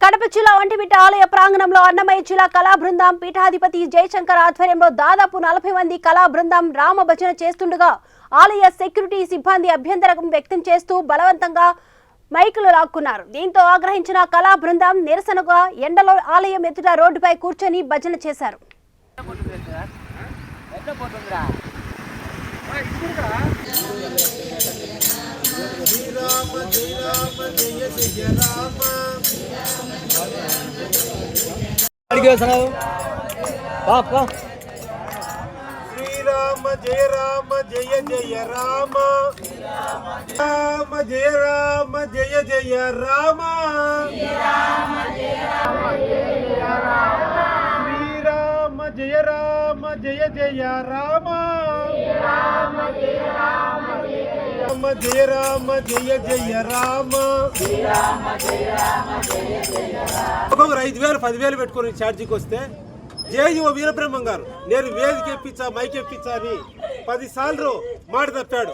కడప జిల్లా వంటిమిట్ట ఆలయ ప్రాంగణంలో అన్నమయ్య జిల్లా కళా బృందం పీఠాధిపతి జయశంకర్ ఆధ్వర్యంలో దాదాపు నలభై మంది కళా బృందం రామ భజన చేస్తుండగా ఆలయ సెక్యూరిటీ సిబ్బంది అభ్యంతరం వ్యక్తం చేస్తూ బలవంతంగా మైకులు లాక్కున్నారు. దీంతో ఆగ్రహించిన కళా బృందం నిరసనగా ఎండలో ఆలయం ఎదుట రోడ్డుపై కూర్చొని భజన చేశారు. అడిగి సనావు పా పా శ్రీరామ జయ రామ జయ జయ రామ. రామ జయ రామ జయ జయ రామ. శ్రీరామ జయ రామ జయ జయ రామ రామ. జయ రామ జయ జయ రామ. ఒక్కొక్కరు ఐదు వేలు పదివేలు పెట్టుకొని ఛార్జీకి వస్తే జేఈఓ వీరబ్రహ్మం గారు నేను వేదిక ఎప్పించా మైక్ ఎప్పించా అని పదిసార్లు మాట తప్పాడు.